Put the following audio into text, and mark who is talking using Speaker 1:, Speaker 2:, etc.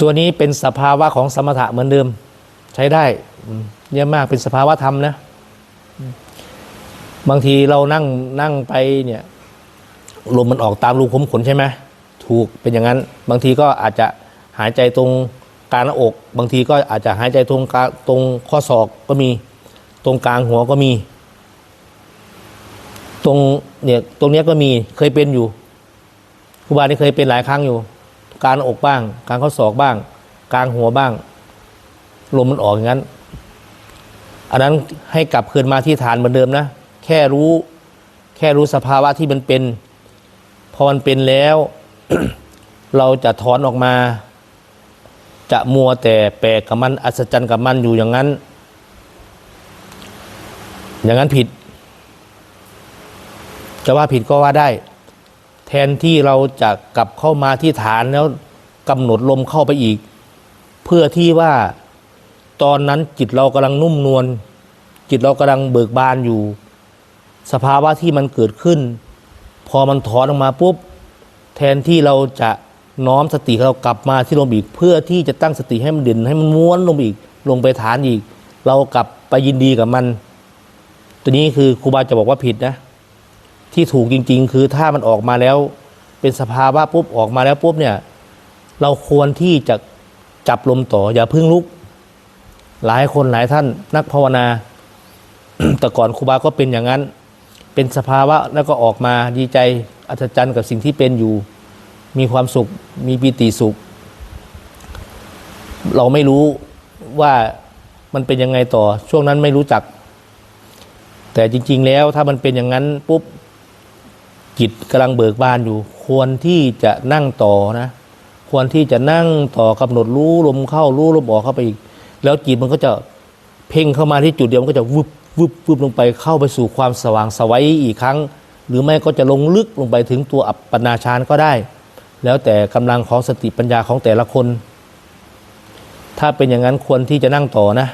Speaker 1: ตัวนี้เป็นสภาวะของสมถะเหมือนเดิม ใช้ได้เยี่ยมากเป็นสภาวะธรรมนะ บางทีเรานั่งนั่งไปเนี่ยลมมันออกตามรูขุมขนใช่ไหมถูกเป็นอย่างนั้น บางทีก็อาจจะหายใจตรงกลางหน้าอก บางทีก็อาจจะหายใจตรงกลางตรงข้อศอกก็มี ตรงกลางหัวก็มี ตรงเนี่ยตรงเนี้ยก็มีเคยเป็นอยู่ครูบานี่เคยเป็นหลายครั้งอยู่ กลางอกบ้าง กลางข้อศอกบ้าง กลางหัวบ้าง ลมมันออกอย่างนั้น อันนั้นให้กลับคืนมาที่ฐานเหมือนเดิมนะ แค่รู้ แค่รู้สภาวะที่มันเป็น พอมันเป็นแล้ว เราจะถอนออกมา จะมัวแต่แปลกกับมัน อัศจรรย์กับมันอยู่อย่างนั้น อย่างนั้นผิด จะว่าผิดก็ว่าได้ แทนที่เราจะกลับเข้ามาที่ฐานแล้วกำหนดลมเข้าไปอีก เพื่อที่ว่าตอนนั้นจิตเรากำลังนุ่มนวลจิตเรากำลังเบิกบานอยู่ สภาวะที่มันเกิดขึ้น พอมันถอนออกมาปุ๊บ แทนที่เราจะน้อมสติเรากลับมาที่ลมอีก เพื่อที่จะตั้งสติให้มันเด่นให้มันม้วนลงอีก ลงไปฐานอีก เรากลับไปยินดีกับมัน ตัวนี้คือครูบาจะบอกว่าผิดนะ ที่ถูกจริง ๆ คือถ้ามันออกมาแล้ว เป็นสภาวะปุ๊บออกมาแล้วปุ๊บเนี่ย เราควรที่จะจับลมต่อ อย่าเพึ่งลุก หลายคนหลายท่านนักภาวนา แต่ก่อนครูบาก็เป็นอย่างนั้น เป็นสภาวะแล้วก็ออกมาดีใจอัศจรรย์กับสิ่งที่เป็นอยู่ มีความสุข มีปีติสุข เราไม่รู้ว่ามันเป็นยังไงต่อ ช่วงนั้นไม่รู้จัก แต่จริง ๆ แล้วถ้ามันเป็นอย่างนั้นปุ๊บ จิตกำลังเบิกบานอยู่ ควรที่จะนั่งต่อนะ ควรที่จะนั่งต่อกำหนดรู้ลมเข้ารู้ลมออกเข้าไปอีก แล้วจิตมันก็จะเพ่งเข้ามาที่จุดเดียวมันก็จะวึบวึบวึบลงไปเข้าไปสู่ความสว่างสวัยอีกครั้ง หรือไม่ก็จะลงลึกลงไปถึงตัวอัปปนาฌานก็ได้ แล้วแต่กำลังของสติปัญญาของแต่ละคน ถ้าเป็นอย่างนั้นควรที่จะนั่งต่อนะ